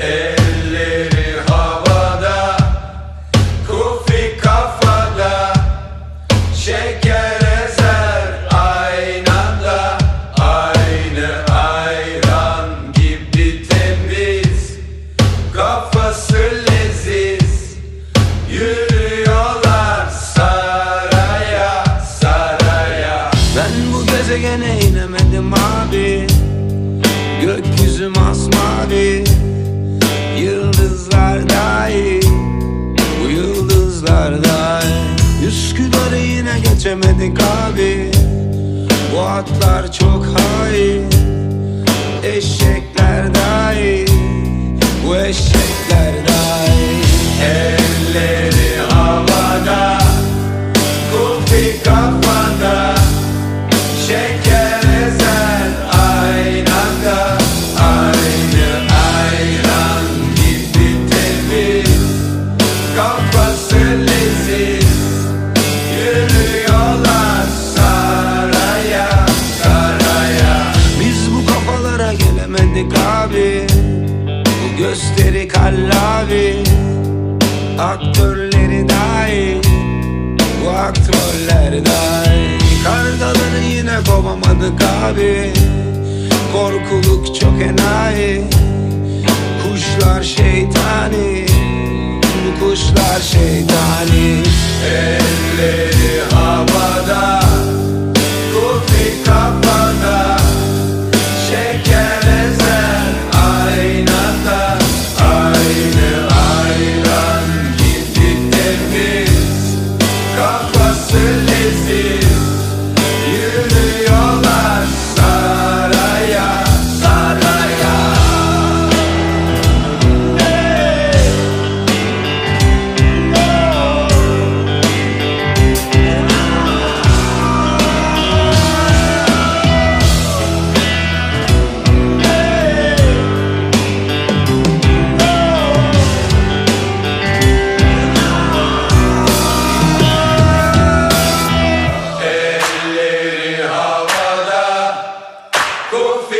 Hey. Geçemedik abi Bu atlar çok hain Eşekler dahi. Bu eşekler dahi. Elleri havada Kufi kafada. Şeker ezer aynada. Aynı ayran gibi temiz. Kafası gelemedik abi Bu gösteri kallavi. Aktörleri dahi Bu aktörler dahi Kargaları yine kovamadık abi Korkuluk çok enayi. Kuşlar şeytani Bu kuşlar şeytani. Elleri havada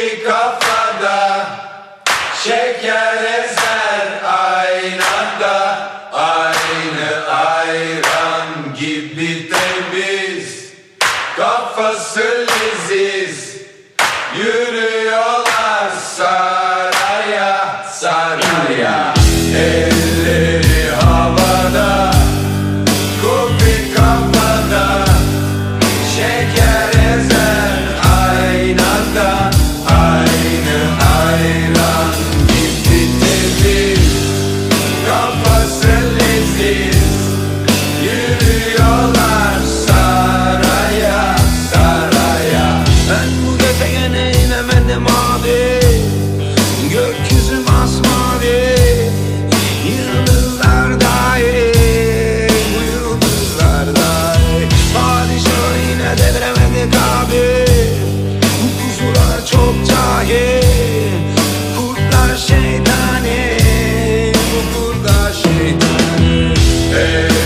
Kafada Şeker ezer aynada Aynı ayran gibi temiz Kafası liziz Yürüyorlar saraya saraya. É.